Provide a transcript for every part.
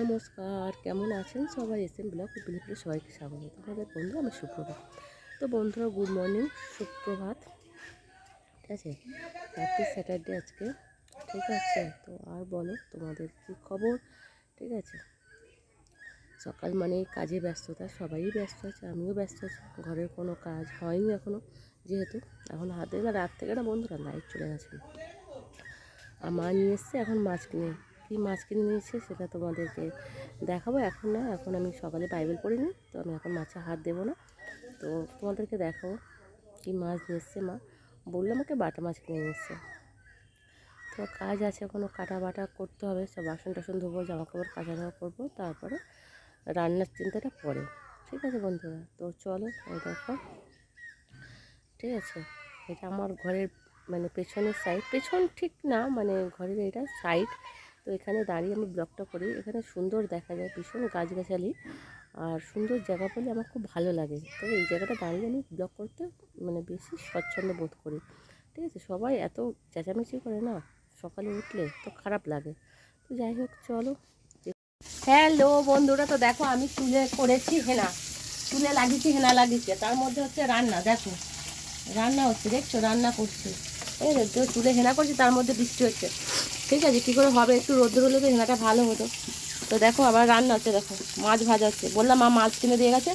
নমস্কার, কেমন আছেন? সবাই এসেন ব্লগ বিলিপুরে সবাইকে স্বাগত। তোমাদের বন্ধু আমি সুপ্রভাত। তো বন্ধুরা, গুড মর্নিং, সুপ্রভাত। ঠিক আছে? হ্যাপি স্যাটারডে আজকে। ঠিক আছে? তো আর বলো, তোমাদের কি খবর? ঠিক আছে? সকাল মানে কাজে ব্যস্ততা, সবাই ব্যস্ত আছে, আমিও ব্যস্ত আছি। ঘরের কোনো কাজ হয়নি এখনও যেহেতু এখন হাতে না, রাত থেকে না বন্ধুরা লাইট চলে গেছে। মা নিয়ে এসছে, এখন মাছ কিনে কী মাছ কিনে নিয়েছে সেটা তোমাদেরকে দেখাবো। এখন না, এখন আমি সকালে বাইবেল পড়িনি তো আমি এখন মাছে হাত দেবো না। তো তোমাদেরকে দেখাবো কী মাছ নিয়ে এসছে মা। বলল আমাকে বাটা মাছ কিনে নিয়ে এসছে। তো কাজ আছে এখনও কাটা বাটা করতে হবে। সব বাসন টাসন ধোবো জামা কাপড় কাচা ধোয়া করব তারপরে রান্নার চিন্তাটা পরে। ঠিক আছে বন্ধুরা, তো চলো এই দেখো। ঠিক আছে, এটা আমার ঘরের মানে পেছনের সাইড পেছন ঠিক না মানে ঘরের এটা সাইড তো এখানে দাঁড়িয়ে আমি ব্লগটা করি। এখানে সুন্দর দেখা যায় ভীষণ গাছগাছালি আর সুন্দর জায়গা বলে আমার খুব ভালো লাগে। তো এই জায়গাটা দাঁড়িয়ে আমি ব্লগ করতে মানে বেশি স্বচ্ছন্দ বোধ করি। ঠিক আছে? সবাই এত চেঁচামেচি করে না, সকালে উঠলে তো খারাপ লাগে। তো যাই হোক, চলো। হ্যালো বন্ধুরা, তো দেখো আমি চুলে করেছি হেনা। চুলে লাগিয়েছি, হেনা লাগিয়েছি। তার মধ্যে হচ্ছে রান্না, দেখো। রান্না হচ্ছে, দেখছ? রান্না করছি। এই চুলে হেনা করছি, তার মধ্যে বৃষ্টি হচ্ছে। ঠিক আছে, কী করে হবে? একটু রোদ্র হলে তো হেনাটা ভালো হতো। তো দেখো, আবার রান্না হচ্ছে, দেখো, মাছ ভাজা হচ্ছে। বললাম, মা মাছ কিনে দিয়ে গেছে,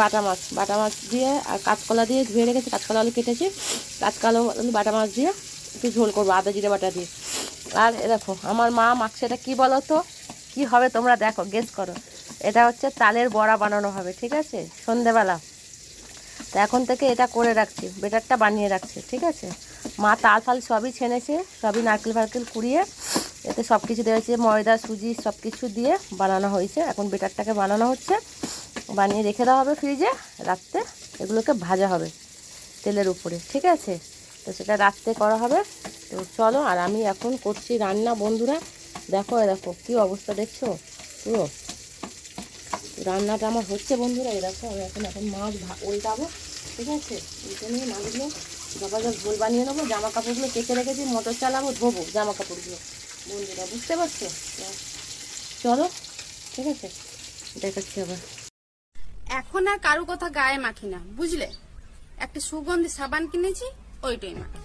বাটা মাছ। বাটা মাছ দিয়ে আর কাঁচকলা দিয়ে ধুয়ে রেখেছি, কাঁচকলা আলু কেটেছি। কাঁচকলা আলু বাটা মাছ দিয়ে একটু ঝোল করব, আদা, জিরে, বাটা দিয়ে। আর দেখো, আমার মা মাছ এটা কী বলো তো কী হবে তোমরা দেখো, গেস করো। এটা হচ্ছে তালের বড়া বানানো হবে, ঠিক আছে? সন্ধেবেলা। তো এখন থেকে এটা করে রাখছি, বেটারটা বানিয়ে রাখছি, ঠিক আছে? মা তাল ফাল সবই ছেনেছে, সবই নারকেল ফারকেল কুড়িয়ে, এতে সব কিছু দিয়েছে ময়দা, সুজি সব কিছু দিয়ে বানানো হয়েছে। এখন বেটারটাকে বানানো হচ্ছে, বানিয়ে রেখে দেওয়া হবে ফ্রিজে, রাত্রে এগুলোকে ভাজা হবে তেলের উপরে, ঠিক আছে? তো সেটা রাত্রে করা হবে। তো চলো, আর আমি এখন করছি রান্না, বন্ধুরা। দেখো দেখো, কী অবস্থা দেখছ? পুরো রান্নাটা আমার হচ্ছে, বন্ধুরা। দেখো, আমি এখন এখন মাছ উল্টাবো, ঠিক আছে? উল্টে নিয়ে মাছগুলো জবা ঝোল বানিয়ে নেব জামা কাপড়গুলো কেটে রেখেছি, মোটর চালাবো, ধোবো জামা কাপড়গুলো বন্ধুরা, বুঝতে পারছ? চলো, ঠিক আছে? দেখাচ্ছি আবার। এখন আর কারও কথা গায়ে মাখি না, বুঝলে? একটা সুগন্ধি সাবান কিনেছি, ওইটাই মাখি।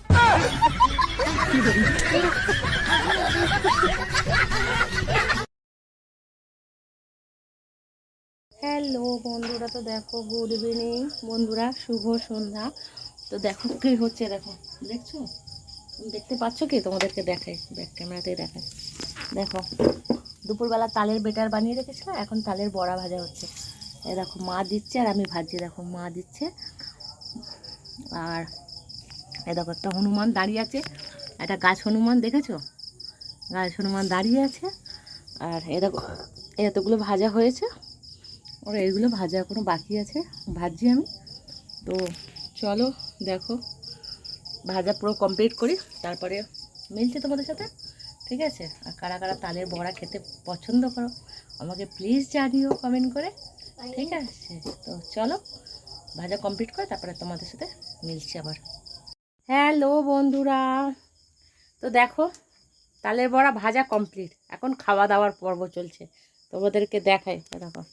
হ্যালো বন্ধুরা, তো দেখো গুড ইভিনিং বন্ধুরা, শুভ সন্ধ্যা। তো দেখো কি হচ্ছে, দেখো, দেখছ? দেখতে পাচ্ছ কি? তোমাদেরকে দেখাই ব্যাক ক্যামেরাতেই দেখাই। দেখো, দুপুরবেলা তালের বেটার বানিয়ে রেখেছিলাম এখন তালের বড়া ভাজা হচ্ছে। এ দেখো, মা দিচ্ছে আর আমি ভাজছি, দেখো, মা দিচ্ছে। আর এ দেখো, একটা হনুমান দাঁড়িয়ে আছে। একটা গাছ হনুমান দেখেছ? গাছ হনুমান দাঁড়িয়ে আছে। আর এ দেখো, এতগুলো ভাজা হয়েছে। ওর এইগুলো ভাজা এখনও বাকি আছে, ভাজছি আমি। তো চলো দেখো, ভাজা পুরো কমপ্লিট করি, তারপরে মিলছে তোমাদের সাথে? ঠিক আছে? আর কারা কারা তালের বড়া খেতে পছন্দ করো, আমাকে প্লিজ জানিও কমেন্ট করে। ঠিক আছে? তো চলো, ভাজা কমপ্লিট করে তারপরে তোমাদের সাথে মিলছি আবার। হ্যালো বন্ধুরা, তো দেখো, তালের বড়া ভাজা কমপ্লিট এখন খাওয়া দাওয়ার পর্ব চলছে, তোমাদেরকে দেখাই দেখো।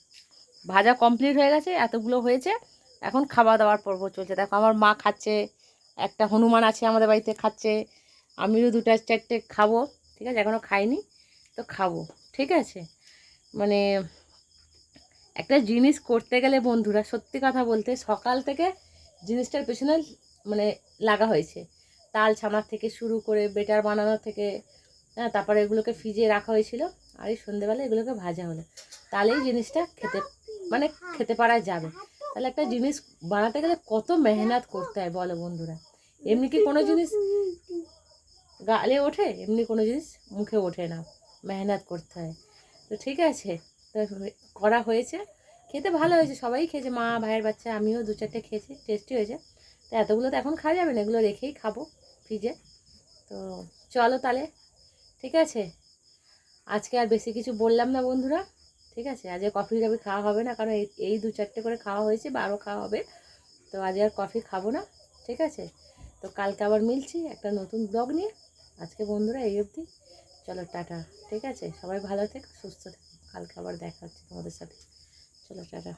ভাজা কমপ্লিট হয়ে গেছে, এতগুলো হয়েছে। এখন খাওয়া দাওয়ার পর্ব চলছে। দেখো, আমার মা খাচ্ছে, একটা হনুমান আছে আমাদের বাড়িতে খাচ্ছে, আমিও দুটা, চারটে খাব, ঠিক আছে? এখনও খাইনি, তো খাব, ঠিক আছে? মানে একটা জিনিস করতে গেলে বন্ধুরা, সত্যি কথা বলতে সকাল থেকে জিনিসটার পেছনে মানে লাগা হয়েছে। তাল ছানার থেকে শুরু করে বেটার বানানো থেকে হ্যাঁ তারপরে এগুলোকে ফ্রিজে রাখা হয়েছিল। আর এই সন্ধ্যেবেলা এগুলোকে ভাজা হলো। তাহলেই জিনিসটা খেতে মানে খেতে পারা যাবে। তাহলে একটা জিনিস বানাতে গেলে কত মেহনত করতে হয় বলো বন্ধুরা। এমনি কি কোনো জিনিস গালে ওঠে? এমনি কোনো জিনিস মুখে ওঠে না। মেহনত করতে হয়। তো ঠিক আছে। তো করা হয়েছে। খেতে ভালো হয়েছে। সবাই খেয়েছে। মা, ভাইয়ের বাচ্চা, আমিও দু চারটে খেয়েছি। টেস্টি হয়েছে। তো এতগুলো তো এখন খাওয়া যাবে না। এগুলো রেখেই খাব ফ্রিজে তো চলো তাহলে। ঠিক আছে? আজকে আর বেশি কিছু বললাম না বন্ধুরা। ঠিক আছে? আজকে কফি টফি খাওয়া হবে না, কারণ এই দু চারটে করে খাওয়া হয়েছে বা আরও খাওয়া হবে। তো আজ আর কফি খাব না, ঠিক আছে? তো কালকে আবার মিলছি একটা নতুন ব্লগ নিয়ে। আজকে বন্ধুরা এই অবধি। চলো টাটা, ঠিক আছে? সবাই ভালো থেকো, সুস্থ থেকো। কালকে আবার দেখা হচ্ছে তোমাদের সাথে। চলো টাটা।